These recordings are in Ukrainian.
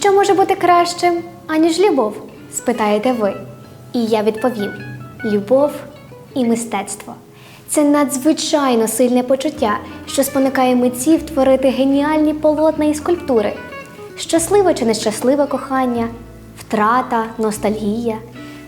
Що може бути кращим, аніж любов? спитаєте ви. І я відповім: любов і мистецтво. Це надзвичайно сильне почуття, що спонукає митців творити геніальні полотна і скульптури. Щасливе чи нещасливе кохання, втрата, ностальгія.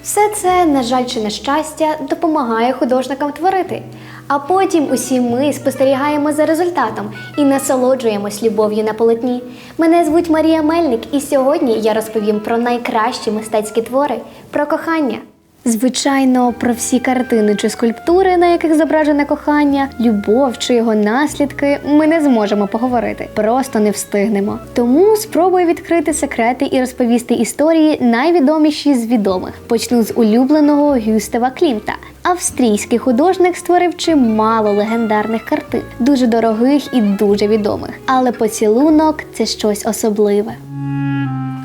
Все це, на жаль, чи на щастя, допомагає художникам творити. А потім усі ми спостерігаємо за результатом і насолоджуємось любов'ю на полотні. Мене звуть Марія Мельник, і сьогодні я розповім про найкращі мистецькі твори про кохання. Звичайно, про всі картини чи скульптури, на яких зображене кохання, любов чи його наслідки, ми не зможемо поговорити, просто не встигнемо. Тому спробую відкрити секрети і розповісти історії найвідоміші з відомих. Почну з улюбленого Гюстава Клімта. Австрійський художник створив чимало легендарних картин, дуже дорогих і дуже відомих. Але поцілунок це щось особливе.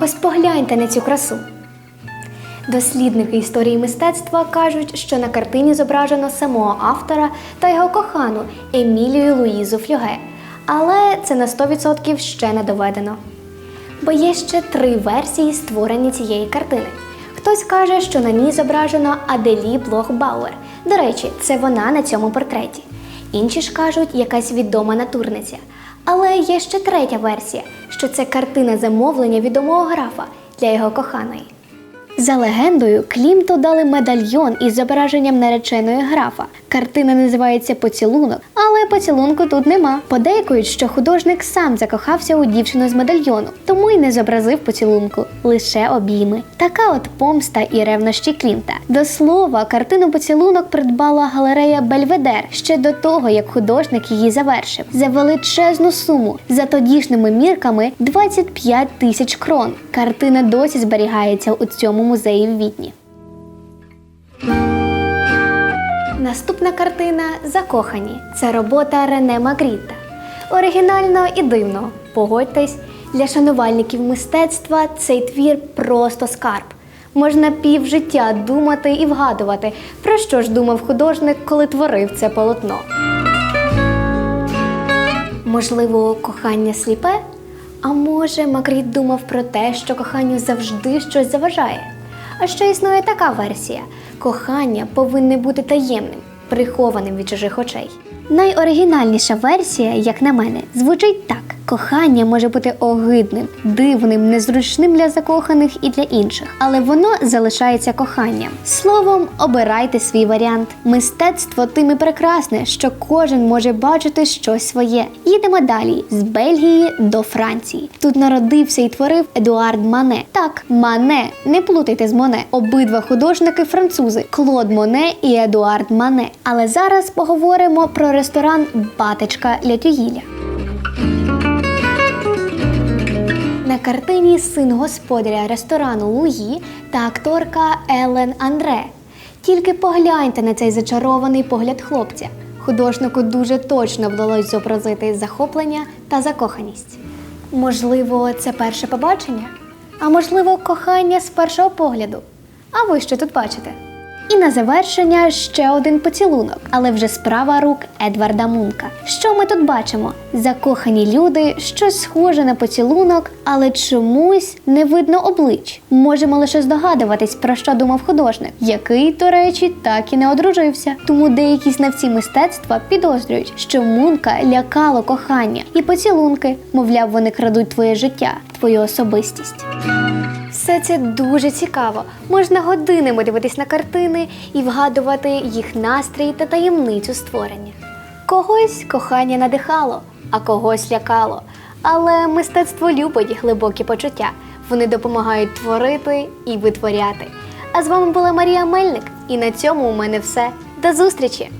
Ось погляньте на цю красу. Дослідники історії мистецтва кажуть, що на картині зображено самого автора та його кохану Емілію Луїзу Флюге. Але це на 100% ще не доведено. Бо є ще три версії створення цієї картини. Хтось каже, що на ній зображено Аделі Блох-Бауер. До речі, це вона на цьому портреті. Інші ж кажуть, якась відома натурниця. Але є ще третя версія, що це картина замовлення відомого графа для його коханої. За легендою, Клімту дали медальйон із зображенням нареченої графа. Картина називається Поцілунок, але поцілунку тут нема. Подейкують, що художник сам закохався у дівчину з медальйону, тому й не зобразив поцілунку, лише обійми. Така от помста і ревнощі Клімта. До слова, картину поцілунок придбала галерея Бельведер ще до того, як художник її завершив. За величезну суму, за тодішніми мірками 25 тисяч крон. Картина досі зберігається у цьому музеї в Відні. Наступна картина Закохані. Це робота Рене Магріта. Оригінально і дивно. Погодьтесь, для шанувальників мистецтва цей твір просто скарб. Можна півжиття думати і вгадувати, про що ж думав художник, коли творив це полотно. Можливо, кохання сліпе? А може, Макріт думав про те, що коханню завжди щось заважає? А ще існує така версія: кохання повинне бути таємним, прихованим від чужих очей. Найоригінальніша версія, як на мене, звучить так: кохання може бути огидним, дивним, незручним для закоханих і для інших, але воно залишається коханням. Словом, обирайте свій варіант. Мистецтво тим і прекрасне, що кожен може бачити щось своє. Їдемо далі з Бельгії до Франції. Тут народився і творив Едуард Мане. Так, Мане, не плутайте з Моне. Обидва художники французи Клод Моне і Едуард Мане. Але зараз поговоримо про ресторан Батечка Лятюгіля. На картині син господаря ресторану Луї та акторка Елен Андре. Тільки погляньте на цей зачарований погляд хлопця. Художнику дуже точно вдалося зобразити захоплення та закоханість. Можливо, це перше побачення, а можливо, кохання з першого погляду. А ви що тут бачите? І на завершення ще один поцілунок, але вже справа рук Едварда Мунка. Що ми тут бачимо? Закохані люди, щось схоже на поцілунок, але чомусь не видно облич. Можемо лише здогадуватись, про що думав художник, який, до речі, так і не одружився. Тому деякі знавці мистецтва підозрюють, що Мунка лякало кохання і поцілунки, мовляв, вони крадуть твоє життя, твою особистість. Все це дуже цікаво. Можна годинами дивитись на картини і вгадувати їх настрій та таємницю створення. Когось кохання надихало, а когось лякало. Але мистецтво любить глибокі почуття. Вони допомагають творити і витворяти. А з вами була Марія Мельник, і на цьому у мене все. До зустрічі!